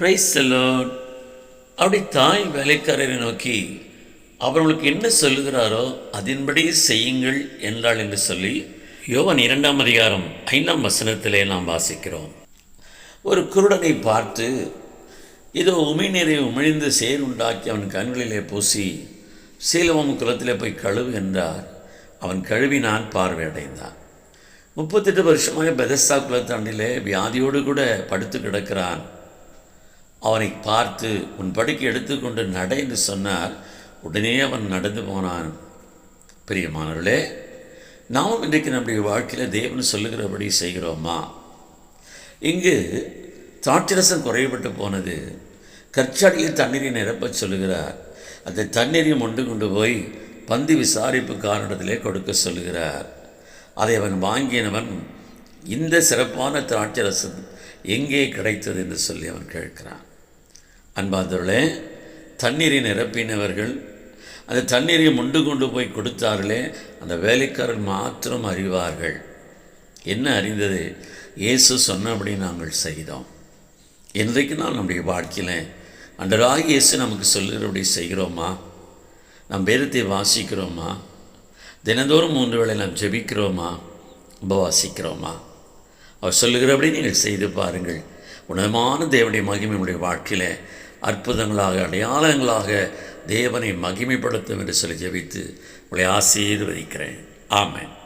Price செல்லோன் அப்படி தாய் வேலைக்காரரை நோக்கி அவர்களுக்கு என்ன சொல்லுகிறாரோ அதன்படி செய்யுங்கள் என்றாள் என்று சொல்லி யோவன் இரண்டாம் அதிகாரம் ஐந்தாம் வசனத்திலே நாம் வாசிக்கிறோம். ஒரு குருடனை பார்த்து இதோ உமிழ்நீரை உமிழ்ந்து சேர் உண்டாக்கி அவன் கண்களிலே பூசி சீலவம் குலத்திலே போய் கழுவு என்றார். அவன் கழுவினான் பார்வையடைந்தான். முப்பத்தெட்டு வருஷமாக பெதஸ்தா குலத்தாண்டிலே வியாதியோடு கூட படுத்து கிடக்கிறான். அவனை பார்த்து உன் படுக்கை எடுத்துக்கொண்டு நட என்று சொன்னார். உடனே அவன் நடந்து போனான். பிரியமானவர்களே நாமும் இன்றைக்கு நம்முடைய வாழ்க்கையில் தேவன் சொல்லுகிறபடி செய்கிறோமா? இங்கு திராட்சரசம் குறைபட்டு போனது. கற்சாடியில் தண்ணீரை நிரப்பச் சொல்லுகிறார். அந்த தண்ணீரையும் ஒன்று கொண்டு போய் பந்தி விசாரிப்பு காரணத்திலே கொடுக்க சொல்லுகிறார். அதை அவன் வாங்கியவன் இந்த சிறப்பான திராட்சரசம் எங்கே கிடைத்தது? என்று சொல்லி அவன் கேட்கிறான். அன்பார்ந்தவர்களே தண்ணீரை நிரப்பினவர்கள் அந்த தண்ணீரை முண்டு கொண்டு போய் கொடுத்தார்களே அந்த வேலைக்காரர் மாத்திரம் அறிவார்கள். என்ன அறிந்தது? இயேசு சொன்னபடி நாங்கள் செய்தோம். இன்றைக்கு நான் நம்முடைய வாழ்க்கையில் அன்றராக இயேசு நமக்கு சொல்லுகிறபடி செய்கிறோமா? நம் வேதத்தை வாசிக்கிறோமா? தினந்தோறும் மூன்று வேளை நாம் ஜெபிக்கிறோமா? உபவாசிக்கிறோமா? அவர் சொல்லுகிறபடி நீங்கள் செய்து பாருங்கள். உணமான தேவனுடைய மகிமை வாழ்க்கையில் அற்புதங்களாக அடையாளங்களாக தேவனை மகிமைப்படுத்தும் என்று சொல்லி ஜெபித்து உங்களை ஆசீர்வதிக்கிறேன். ஆமேன்.